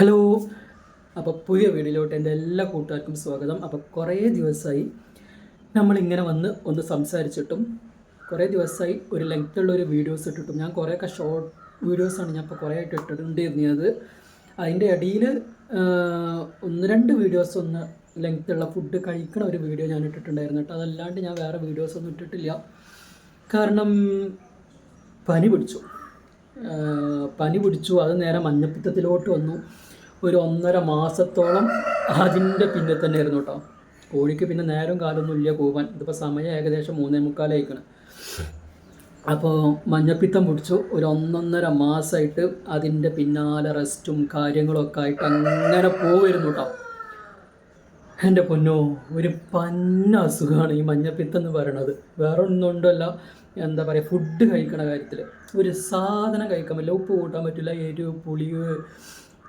Hello. അപ്പോൾ പുതിയ വീഡിയോയിലോട്ട് എന്റെ എല്ലാ കൂട്ടുകാർക്കും സ്വാഗതം. അപ്പോൾ കുറേ ദിവസമായി നമ്മളിങ്ങനെ വന്ന് ഒന്ന് സംസാരിച്ചിട്ടും കുറേ ദിവസമായി ഒരു ലെങ്ത്തുള്ള ഒരു വീഡിയോസ് ഇട്ടിട്ടും. ഞാൻ കുറേയൊക്കെ ഷോർട്ട് വീഡിയോസാണ് ഞാൻ ഇപ്പോൾ കുറേ ആയിട്ട് ഇട്ടിട്ടുണ്ടായിരുന്നത്. അതിന്റെ ഇടയിൽ ഒന്ന് രണ്ട് വീഡിയോസ് ഒന്ന് ലെങ്ത്തുള്ള ഫുഡ് കഴിക്കണ ഒരു വീഡിയോ ഞാൻ ഇട്ടിട്ടുണ്ടായിരുന്നു കേട്ടോ. അതല്ലാണ്ട് ഞാൻ വേറെ വീഡിയോസ് ഒന്നും ഇട്ടിട്ടില്ല. കാരണം പനി പിടിച്ചു. പനി പിടിച്ചു. അത് നേരെ മഞ്ഞപ്പിത്തത്തിലോട്ട് വന്നു. ഒരു ഒന്നര മാസത്തോളം അതിന്റെ പിന്നെ തന്നെ ആയിരുന്നു കേട്ടോ. കോഴിക്ക് പിന്നെ നേരം കാലൊന്നും ഇല്ല പോകാൻ ഇതിപ്പോൾ സമയം ഏകദേശം മൂന്നേ മുക്കാലായിക്കണം അപ്പോൾ മഞ്ഞപ്പിത്തം പിടിച്ചു. ഒരു ഒന്നൊന്നര മാസമായിട്ട് അതിന്റെ പിന്നാലെ റെസ്റ്റും കാര്യങ്ങളൊക്കെ ആയിട്ട് അങ്ങനെ പോവായിരുന്നു കേട്ടോ. എന്റെ പൊന്നോ ഒരു പന്ന അസുഖമാണ് ഈ മഞ്ഞപ്പിത്തം എന്ന് പറയണത്. വേറെ ഒന്നുകൊണ്ടല്ല എന്താ പറയുക ഫുഡ് കഴിക്കണ കാര്യത്തിൽ ഒരു സാധനം കഴിക്കാൻ പറ്റില്ല. ഉപ്പ് കൂട്ടാൻ പറ്റില്ല എരിവ് പുളിവ്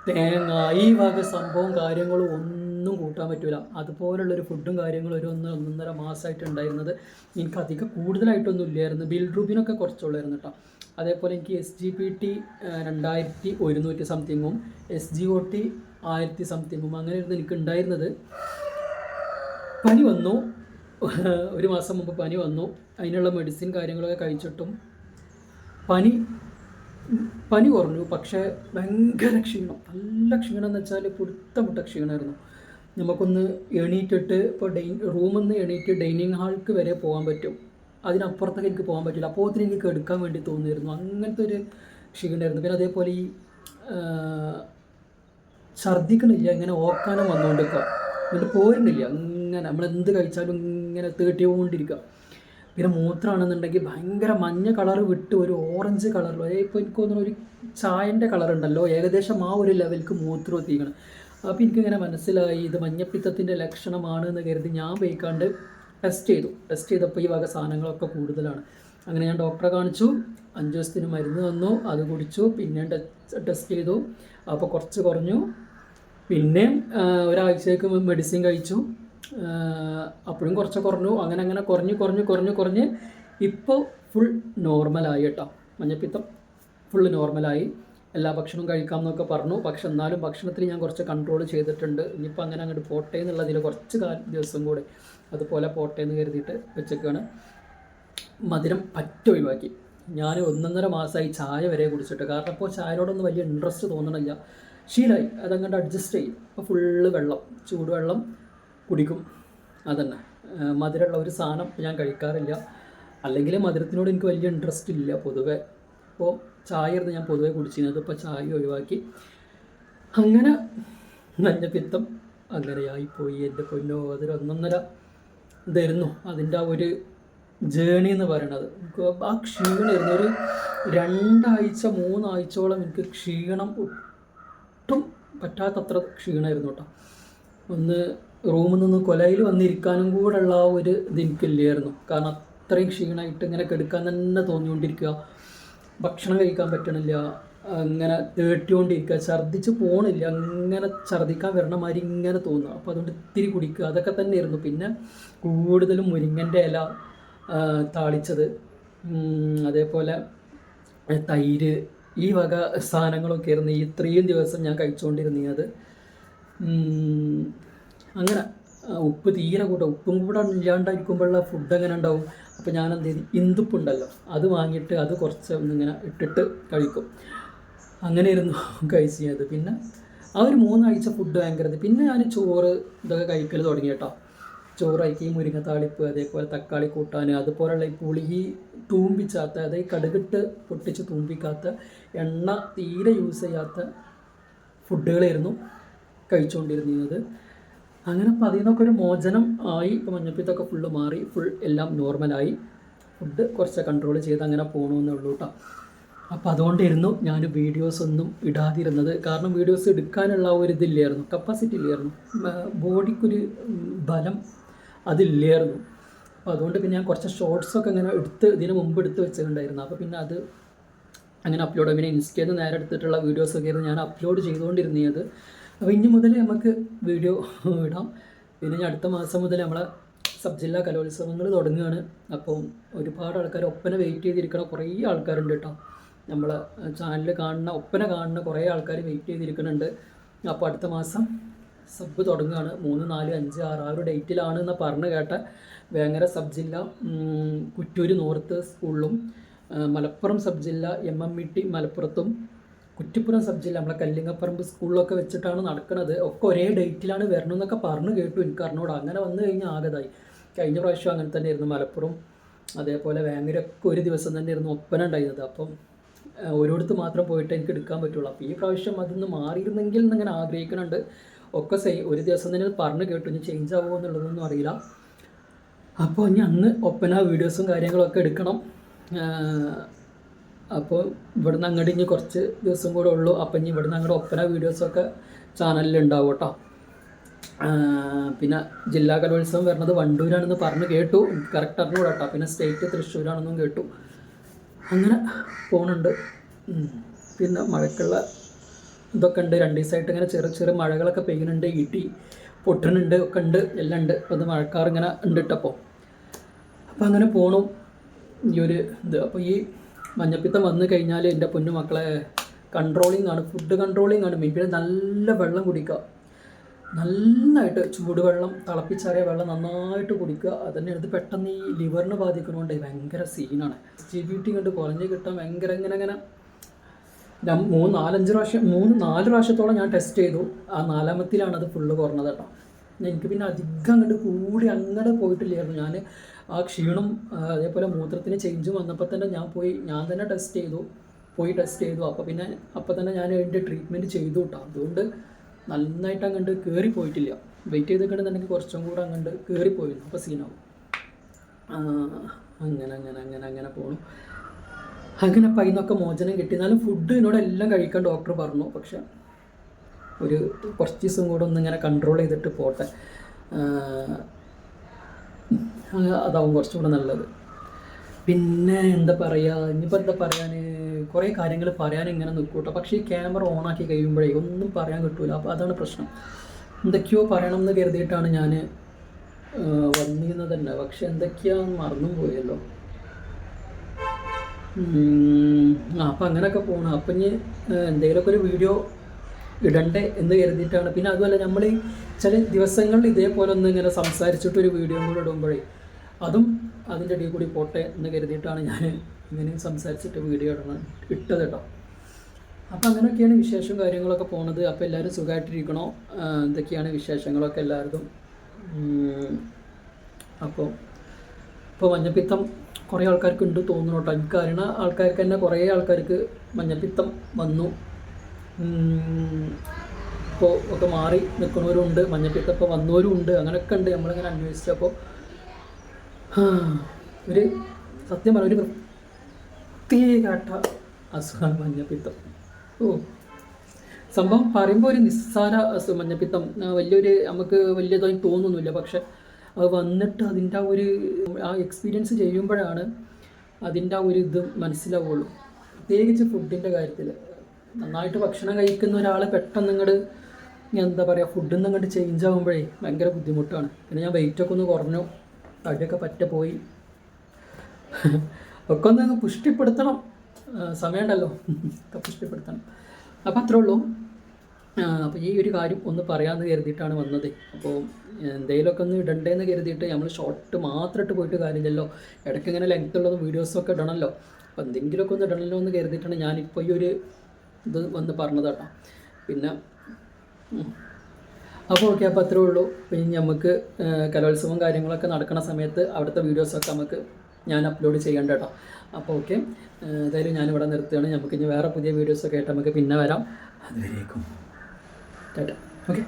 തേങ്ങ ഈ വക സംഭവം കാര്യങ്ങളും ഒന്നും കൂട്ടാൻ പറ്റില്ല അതുപോലുള്ളൊരു ഫുഡും കാര്യങ്ങളും ഒരു ഒന്ന് ഒന്നൊന്നര മാസമായിട്ട് ഉണ്ടായിരുന്നത് എനിക്ക് അധികം കൂടുതലായിട്ടൊന്നും ഇല്ലായിരുന്നു. ബിൽഡ്രൂബിനൊക്കെ കുറച്ചുള്ളായിരുന്നു കേട്ടോ. അതേപോലെ എനിക്ക് എസ് ജി പി ടി രണ്ടായിരത്തി ഒരുന്നൂറ്റി സംതിങ്ങും എസ് ജി ഒ ടി ആയിരത്തി സംതിങ്ങും അങ്ങനെയായിരുന്നു എനിക്ക് ഉണ്ടായിരുന്നത്. പനി വന്നു. ഒരു മാസം മുമ്പ് പനി വന്നു. അതിനുള്ള മെഡിസിൻ കാര്യങ്ങളൊക്കെ കഴിച്ചിട്ടും പനി പനി കുറഞ്ഞു. പക്ഷേ ഭയങ്കര ക്ഷീണം. നല്ല ക്ഷീണം എന്ന് വെച്ചാൽ പുടുത്തമുട്ട ക്ഷീണമായിരുന്നു നമുക്കൊന്ന് എണീറ്റിട്ട് ഇപ്പോൾ ഡൈ റൂമിൽ നിന്ന് എണീറ്റ് ഡൈനിങ് ഹാൾക്ക് വരെ പോകാൻ പറ്റും. അതിനപ്പുറത്തേക്ക് എനിക്ക് പോകാൻ പറ്റില്ല. അപ്പോൾ എനിക്ക് എടുക്കാൻ വേണ്ടി തോന്നിയിരുന്നു. അങ്ങനത്തെ ഒരു ക്ഷീണമായിരുന്നു പിന്നെ അതേപോലെ ഈ ഛർദ്ദിക്കണില്ല ഇങ്ങനെ ഓക്കാനം വന്നുകൊണ്ടിരിക്കുക എന്നിട്ട് പോരുന്നില്ല. ഇങ്ങനെ നമ്മൾ എന്ത് കഴിച്ചാലും ഇങ്ങനെ തേട്ടിക്കൊണ്ടിരിക്കുക. പിന്നെ മൂത്രമാണെന്നുണ്ടെങ്കിൽ ഭയങ്കര മഞ്ഞ കളർ വിട്ട് ഒരു ഓറഞ്ച് കളറിൽ ഇപ്പോൾ എനിക്ക് തോന്നുന്നു ഒരു ചായന്റെ കളർ ഉണ്ടല്ലോ. ഏകദേശം ആ ഒരു ലെവലിൽക്ക് മൂത്രം എത്തിക്കണം അപ്പോൾ എനിക്കിങ്ങനെ മനസ്സിലായി ഇത് മഞ്ഞപ്പിത്തത്തിന്റെ ലക്ഷണമാണ് എന്ന് കരുതി ഞാൻ പോയിക്കാണ്ട് ടെസ്റ്റ് ചെയ്തു. ടെസ്റ്റ് ചെയ്തപ്പോൾ ഈ വക സാധനങ്ങളൊക്കെ കൂടുതലാണ്. അങ്ങനെ ഞാൻ ഡോക്ടറെ കാണിച്ചു. അഞ്ച് ദിവസത്തിന് മരുന്ന് തന്നു അത് കുടിച്ചു. പിന്നെ ടെസ്റ്റ് ചെയ്തു. അപ്പോൾ കുറച്ച് കുറഞ്ഞു. പിന്നെ ഒരാഴ്ചയ്ക്ക് മെഡിസിൻ കഴിച്ചു. അപ്പോഴും കുറച്ച് കുറഞ്ഞു. അങ്ങനെ അങ്ങനെ കുറഞ്ഞ് കുറഞ്ഞ് കുറഞ്ഞ് കുറഞ്ഞ് ഇപ്പോൾ ഫുൾ നോർമലായി കേട്ടോ. മഞ്ഞപ്പിത്തം ഫുള്ള് നോർമലായി എല്ലാ ഭക്ഷണവും കഴിക്കാം എന്നൊക്കെ പറഞ്ഞു. പക്ഷെ എന്നാലും ഭക്ഷണത്തിൽ ഞാൻ കുറച്ച് കൺട്രോൾ ചെയ്തിട്ടുണ്ട്. ഇനിയിപ്പോൾ അങ്ങനെ അങ്ങോട്ട് പോട്ടെ എന്നുള്ളതിൽ കുറച്ച് ദിവസം കൂടെ അതുപോലെ പോട്ടെ എന്ന് കരുതിയിട്ട് വെച്ചേക്കാണ്. മധുരം പറ്റ ഒഴിവാക്കി. ഞാൻ ഒന്നൊന്നര മാസമായി ചായ വരെ കുടിച്ചിട്ട്. കാരണം ഇപ്പോൾ ചായയോടൊന്നും വലിയ ഇൻട്രസ്റ്റ് തോന്നണില്ല. ശീലമായി അതങ്ങോട്ട് അഡ്ജസ്റ്റ് ചെയ്യും. അപ്പോൾ ഫുള്ള് വെള്ളം ചൂടുവെള്ളം കുടിക്കും. അതന്നെ. മധുരമുള്ള ഒരു സാധനം ഞാൻ കഴിക്കാറില്ല. അല്ലെങ്കിൽ മധുരത്തിനോട് എനിക്ക് വലിയ ഇൻട്രസ്റ്റ് ഇല്ല പൊതുവെ. ഇപ്പോൾ ചായ ആയിരുന്നു ഞാൻ പൊതുവെ കുടിച്ചിരുന്നത്. ഇപ്പോൾ ചായ ഒഴിവാക്കി. അങ്ങനെ നല്ല പിത്തം അങ്ങനെയായിപ്പോയി. എന്റെ പൊന്നോ അതൊരു ഒന്നൊന്നര ഇതായിരുന്നു. അതിന്റെ ആ ഒരു ജേണി എന്ന് പറയണത്. ആ ക്ഷീണമായിരുന്നു ഒരു രണ്ടാഴ്ച മൂന്നാഴ്ചയോളം എനിക്ക് ക്ഷീണം ഒട്ടും പറ്റാത്തത്ര ക്ഷീണമായിരുന്നു കേട്ടോ. ഒന്ന് റൂമിൽ നിന്ന് കൊലയിൽ വന്നിരിക്കാനും കൂടെ ഉള്ള ആ ഒരു ഇത് എനിക്കില്ലായിരുന്നു. കാരണം അത്രയും ക്ഷീണമായിട്ട് ഇങ്ങനെ കെടുക്കാൻ തന്നെ തോന്നിക്കൊണ്ടിരിക്കുക. ഭക്ഷണം കഴിക്കാൻ പറ്റണില്ല. അങ്ങനെ തേട്ടിക്കൊണ്ടിരിക്കുക ഛർദ്ദിച്ച് പോകണില്ല അങ്ങനെ ഛർദ്ദിക്കാൻ വരണ മാതിരി ഇങ്ങനെ തോന്നുക. അപ്പോൾ അതുകൊണ്ട് ഇത്തിരി കുടിക്കുക. അതൊക്കെ തന്നെയായിരുന്നു. പിന്നെ കൂടുതലും മുരിങ്ങന്റെ ഇല താളിച്ചത്. അതേപോലെ തൈര് ഈ വക സാധനങ്ങളൊക്കെ ആയിരുന്നു ഈ ഇത്രയും ദിവസം ഞാൻ കഴിച്ചുകൊണ്ടിരുന്നത്. അങ്ങനെ ഉപ്പ് തീരെ കൂട്ട. ഉപ്പും കൂടെ ഇല്ലാണ്ടായിരിക്കുമ്പോഴുള്ള ഫുഡ് എങ്ങനെ ഉണ്ടാവും? അപ്പോൾ ഞാൻ എന്ത് ചെയ്തു ഇന്ദുപ്പുണ്ടല്ലോ. അത് വാങ്ങിയിട്ട് അത് കുറച്ച് ഇങ്ങനെ ഇട്ടിട്ട് കഴിക്കും. അങ്ങനെയായിരുന്നു കഴിച്ചത് പിന്നെ ആ ഒരു മൂന്നാഴ്ച ഫുഡ് ഭയങ്കരത് പിന്നെ ഞാൻ ചോറ് ഇതൊക്കെ കഴിക്കൽ തുടങ്ങി കേട്ടോ ചോറാക്കി മുരിങ്ങത്താളിപ്പ് അതേപോലെ തക്കാളി കൂട്ടാൻ അതുപോലുള്ള ഈ പുളി തൂമ്പിച്ചാത്ത അതായത് കടുകിട്ട് പൊട്ടിച്ച് തൂമ്പിക്കാത്ത എണ്ണ തീരെ യൂസ് ചെയ്യാത്ത ഫുഡുകളായിരുന്നു കഴിച്ചുകൊണ്ടിരുന്നത് അങ്ങനെ അപ്പം അതിൽ നിന്നൊക്കെ ഒരു മോചനം ആയി. ഇപ്പോൾ മഞ്ഞപ്പിത്തൊക്കെ ഫുള്ള് മാറി ഫുൾ എല്ലാം നോർമലായി ഫുഡ് കുറച്ച് കൺട്രോൾ ചെയ്ത് അങ്ങനെ പോകണമെന്നേ ഉള്ളൂ കേട്ടോ അപ്പോൾ അതുകൊണ്ടിരുന്നു ഞാൻ വീഡിയോസ് ഒന്നും ഇടാതിരുന്നത്. കാരണം വീഡിയോസ് എടുക്കാനുള്ള ഒരു ഇതില്ലായിരുന്നു. കപ്പാസിറ്റി ഇല്ലായിരുന്നു. ബോഡിക്കൊരു ബലം അതില്ലായിരുന്നു. അപ്പോൾ അതുകൊണ്ട് പിന്നെ ഞാൻ കുറച്ച് ഷോർട്സൊക്കെ ഇങ്ങനെ എടുത്ത് ഇതിന് മുമ്പ് എടുത്ത് വെച്ചിട്ടുണ്ടായിരുന്നു. അപ്പോൾ പിന്നെ അത് അങ്ങനെ അപ്ലോഡ് പിന്നെ ഇൻസ്റ്റയിൽ നിന്ന് നേരെ എടുത്തിട്ടുള്ള വീഡിയോസൊക്കെ ആയിരുന്നു ഞാൻ അപ്ലോഡ് ചെയ്തുകൊണ്ടിരുന്നത്. അപ്പോൾ ഇനി മുതൽ നമുക്ക് വീഡിയോ ഇടാം. പിന്നെ ഇനി അടുത്ത മാസം മുതൽ നമ്മളെ സബ് ജില്ലാ കലോത്സവങ്ങൾ തുടങ്ങുകയാണ്. അപ്പോൾ ഒരുപാട് ആൾക്കാർ ഒപ്പന വെയിറ്റ് ചെയ്തിരിക്കണ കുറേ ആൾക്കാരുണ്ട് കേട്ടോ. നമ്മളെ ചാനൽ കാണുന്ന ഒപ്പന കാണുന്ന കുറേ ആൾക്കാർ വെയിറ്റ് ചെയ്തിരിക്കുന്നുണ്ട്. അപ്പോൾ അടുത്ത മാസം സബ് തുടങ്ങുകയാണ്. മൂന്ന് നാല് അഞ്ച് ആറ് ആ ഒരു ഡേറ്റിലാണ് എന്ന് പറഞ്ഞ് കേട്ട. വേങ്ങര സബ് ജില്ല കുറ്റൂര് നോർത്ത് സ്കൂളിലും മലപ്പുറം സബ് ജില്ല എം എം ഇ ടി മലപ്പുറത്തും കുറ്റിപ്പുറം സബ് ജില്ല നമ്മളെ കല്ലിങ്ങപ്പറമ്പ് സ്കൂളിലൊക്കെ വെച്ചിട്ടാണ് നടക്കുന്നത് ഒക്കെ ഒരേ ഡേറ്റിലാണ് വരണം എന്നൊക്കെ പറഞ്ഞു കേട്ടു എനിക്ക് അറിഞ്ഞൂടാ. അങ്ങനെ വന്നു കഴിഞ്ഞാൽ ആകതായി. കഴിഞ്ഞ പ്രാവശ്യം അങ്ങനെ തന്നെ തന്നെയായിരുന്നു മലപ്പുറം. അതേപോലെ വേങ്ങരൊക്കെ ഒരു ദിവസം തന്നെ തന്നെയായിരുന്നു ഒപ്പന ഉണ്ടായിരുന്നത്. അപ്പം ഓരോടത്ത് മാത്രം പോയിട്ട് എനിക്ക് എടുക്കാൻ പറ്റുള്ളൂ. അപ്പോൾ ഈ പ്രാവശ്യം അതൊന്ന് മാറിയിരുന്നെങ്കിൽ ഇങ്ങനെ ആഗ്രഹിക്കുന്നുണ്ട് ഒക്കെ സെയിം ഒരു ദിവസം തന്നെ പറഞ്ഞു കേട്ടു. ഇനി ചേഞ്ച് ആവുമോ എന്നുള്ളതൊന്നും അറിയില്ല. അപ്പോൾ ഇനി അന്ന് ഒപ്പന വീഡിയോസും കാര്യങ്ങളൊക്കെ എടുക്കണം. അപ്പോൾ ഇവിടുന്ന് അങ്ങോട്ട് ഇനി കുറച്ച് ദിവസം കൂടെ ഉള്ളൂ. അപ്പം ഇനി ഇവിടുന്ന് അങ്ങോട്ട് ഒപ്പന വീഡിയോസൊക്കെ ചാനലിൽ ഉണ്ടാവും കേട്ടോ പിന്നെ ജില്ലാ കലോത്സവം വരുന്നത് വണ്ടൂരാണെന്ന് പറഞ്ഞു കേട്ടു. കറക്റ്റ് അറിഞ്ഞു കേട്ടോ പിന്നെ സ്റ്റേറ്റ് തൃശ്ശൂരാണെന്നും കേട്ടു. അങ്ങനെ പോകുന്നുണ്ട് പിന്നെ മഴക്കുള്ള ഇതൊക്കെ ഉണ്ട് രണ്ട് ദിവസമായിട്ട് ഇങ്ങനെ ചെറു ചെറു മഴകളൊക്കെ പെയ്യുന്നുണ്ട് ഇടി പൊട്ടുന്നുണ്ട് ഒക്കെ ഉണ്ട് എല്ലാം ഉണ്ട് അപ്പോൾ അത് മഴക്കാർ ഇങ്ങനെ ഉണ്ട് ഇട്ടപ്പോൾ അപ്പോൾ അങ്ങനെ പോകണം ഈ ഒരു ഇത്. അപ്പോൾ ഈ മഞ്ഞപ്പിത്തം വന്നു കഴിഞ്ഞാൽ എന്റെ പൊന്നു മക്കളെ കൺട്രോളിങ് ആണ് ഫുഡ് കൺട്രോളിങ് ആണ്. മീൻ നല്ല വെള്ളം കുടിക്കുക. നന്നായിട്ട് ചൂടുവെള്ളം തിളപ്പിച്ചാറിയ വെള്ളം നന്നായിട്ട് കുടിക്കുക. അതന്നെ ഇത് പെട്ടെന്ന് ഈ ലിവറിനെ ബാധിക്കുന്നതുകൊണ്ട് ഭയങ്കര സീനാണ് ജി ബി ടി കണ്ട് കുറഞ്ഞ് കിട്ടാൻ ഭയങ്കര ഇങ്ങനെ ഇങ്ങനെ. ഞാൻ മൂന്ന് നാലഞ്ച് പ്രാവശ്യം മൂന്ന് നാല് പ്രാവശ്യത്തോളം ഞാൻ ടെസ്റ്റ് ചെയ്തു. ആ നാലാമത്തിലാണ് അത് ഫുള്ള് കുറഞ്ഞത് കേട്ടോ. എനിക്ക് പിന്നെ അധികം അങ്ങോട്ട് കൂടി അങ്ങോട്ട് പോയിട്ടില്ലായിരുന്നു. ഞാൻ ആ ക്ഷീണം അതേപോലെ മൂത്രത്തിന് ചേഞ്ച് വന്നപ്പോൾ തന്നെ ഞാൻ പോയി ഞാൻ തന്നെ ടെസ്റ്റ് ചെയ്തു പോയി ടെസ്റ്റ് ചെയ്തു. അപ്പോൾ പിന്നെ അപ്പോൾ തന്നെ ഞാൻ അതിന്റെ ട്രീറ്റ്മെന്റ് ചെയ്തു കേട്ടോ അതുകൊണ്ട് നന്നായിട്ട് അങ്ങോട്ട് കയറി പോയിട്ടില്ല വെയിറ്റ് ചെയ്തിട്ടുണ്ടെന്നുണ്ടെങ്കിൽ കുറച്ചും കൂടെ അങ്ങോട്ട് കയറിപ്പോയിരുന്നു അപ്പോൾ സീനാവും അങ്ങനെ അങ്ങനെ അങ്ങനെ അങ്ങനെ പോകണം അങ്ങനെ അപ്പം അതിനൊക്കെ മോചനം കിട്ടി. എന്നാലും ഫുഡ് എന്നോട് എല്ലാം കഴിക്കാൻ ഡോക്ടർ പറഞ്ഞു. പക്ഷെ ഒരു കുറച്ച് ദിവസം കൂടെ ഒന്ന് ഇങ്ങനെ കൺട്രോൾ ചെയ്തിട്ട് പോട്ടെ. അതാവും കുറച്ചും കൂടെ നല്ലത്. പിന്നെ എന്താ പറയുക ഇനിയിപ്പോൾ എന്താ പറയാൻ കുറേ കാര്യങ്ങൾ പറയാൻ ഇങ്ങനെ നിൽക്കൂട്ടോ പക്ഷേ ഈ ക്യാമറ ഓണാക്കി കഴിയുമ്പോഴേ ഒന്നും പറയാൻ കിട്ടൂല. അപ്പോൾ അതാണ് പ്രശ്നം. എന്തൊക്കെയോ പറയണം എന്ന് കരുതിയിട്ടാണ് ഞാൻ വന്നിരുന്നത് തന്നെ. പക്ഷെ എന്തൊക്കെയാന്ന് മറന്നും പോയല്ലോ. അപ്പം അങ്ങനെയൊക്കെ പോകണം അപ്പം ഇനി എന്തെങ്കിലുമൊക്കെ ഒരു വീഡിയോ ഇടണ്ടേ എന്ന് കരുതിയിട്ടാണ്. പിന്നെ അതുമല്ല നമ്മൾ ചില ദിവസങ്ങളിൽ ഇതേപോലെ ഒന്ന് ഇങ്ങനെ സംസാരിച്ചിട്ട് ഒരു വീഡിയോ കൂടെ ഇടുമ്പോഴേ അതും അതിന്റെ ഇടയിൽ കൂടി പോട്ടെ എന്ന് കരുതിയിട്ടാണ് ഞാൻ ഇങ്ങനെ സംസാരിച്ചിട്ട് വീഡിയോ ഇടണം ഇട്ടത് കേട്ടോ അപ്പം അങ്ങനെയൊക്കെയാണ് വിശേഷവും കാര്യങ്ങളൊക്കെ പോണത്. അപ്പോൾ എല്ലാവരും സുഖമായിട്ടിരിക്കണോ എന്തൊക്കെയാണ് വിശേഷങ്ങളൊക്കെ എല്ലാവർക്കും? അപ്പോൾ ഇപ്പോൾ മഞ്ഞപ്പിത്തം കുറേ ആൾക്കാർക്ക് ഉണ്ട് തോന്നുന്നു കേട്ടോ എനിക്ക് അറിയണ ആൾക്കാർക്ക് തന്നെ കുറേ ആൾക്കാർക്ക് മഞ്ഞപ്പിത്തം വന്നു. ഇപ്പോൾ ഒക്കെ മാറി നിൽക്കുന്നവരുണ്ട് മഞ്ഞപ്പിത്തം ഇപ്പോൾ വന്നവരും ഉണ്ട് അങ്ങനെയൊക്കെ ഉണ്ട് നമ്മളിങ്ങനെ അന്വേഷിച്ചപ്പോൾ ഒരു സത്യം പറഞ്ഞ ഒരു വൃത്തികാട്ട അസുഖമാണ് മഞ്ഞപ്പിത്തം. ഓ സംഭവം പറയുമ്പോൾ ഒരു നിസ്സാര അസുഖം മഞ്ഞപ്പിത്തം. വലിയൊരു നമുക്ക് വലിയതായി തോന്നുന്നില്ല പക്ഷെ അത് വന്നിട്ട് അതിന്റെ ആ ഒരു ആ എക്സ്പീരിയൻസ് ചെയ്യുമ്പോഴാണ് അതിന്റെ ആ ഒരു ഇത് മനസ്സിലാവുള്ളൂ. പ്രത്യേകിച്ച് ഫുഡിന്റെ കാര്യത്തിൽ നന്നായിട്ട് ഭക്ഷണം കഴിക്കുന്ന ഒരാൾ പെട്ടെന്ന് ഇങ്ങോട്ട് എന്താ പറയുക ഫുഡിൽ നിന്ന് അങ്ങോട്ട് ചേഞ്ച് ആകുമ്പോഴേ ഭയങ്കര ബുദ്ധിമുട്ടാണ്. പിന്നെ ഞാൻ വെയിറ്റൊക്കെ ഒന്ന് കുറഞ്ഞു. തടിയൊക്കെ പറ്റ പോയി. ഒക്കെ ഒന്ന് പുഷ്ടിപ്പെടുത്തണം. സമയമുണ്ടല്ലോ. ഒക്കെ പുഷ്ടിപ്പെടുത്തണം. അപ്പോൾ അത്രേ ഉള്ളൂ. അപ്പോൾ ഈ ഒരു കാര്യം ഒന്ന് പറയാമെന്ന് കരുതിയിട്ടാണ് വന്നത്. അപ്പോൾ എന്തെങ്കിലുമൊക്കെ ഒന്ന് ഇടണ്ടേന്ന് കരുതിയിട്ട് നമ്മൾ ഷോർട്ട് മാത്രം ഇട്ട് പോയിട്ട് കാര്യമില്ലല്ലോ. ഇടയ്ക്ക് ഇങ്ങനെ ലെങ്ത് ഉള്ളത് വീഡിയോസൊക്കെ ഇടണമല്ലോ അപ്പോൾ എന്തെങ്കിലുമൊക്കെ ഒന്ന് ഇടണമല്ലോ എന്ന് കരുതിയിട്ടാണ് ഞാനിപ്പോൾ ഈ ഒരു ഇത് വന്ന് പറഞ്ഞത് കേട്ടോ. പിന്നെ അപ്പോൾ ഓക്കെ അപ്പോൾ അത്രേ ഉള്ളൂ. പിന്നെ നമുക്ക് കലോത്സവം കാര്യങ്ങളൊക്കെ നടക്കുന്ന സമയത്ത് അവിടുത്തെ വീഡിയോസൊക്കെ നമുക്ക് ഞാൻ അപ്ലോഡ് ചെയ്യേണ്ട കേട്ടോ. അപ്പോൾ ഓക്കെ ഏതായാലും ഞാനിവിടെ നിർത്തുകയാണ്. നമുക്ക് ഇനി വേറെ പുതിയ വീഡിയോസൊക്കെ ആയിട്ട് നമുക്ക് പിന്നെ വരാം. അതുവരേക്കും. ടാറ്റ. ഓക്കെ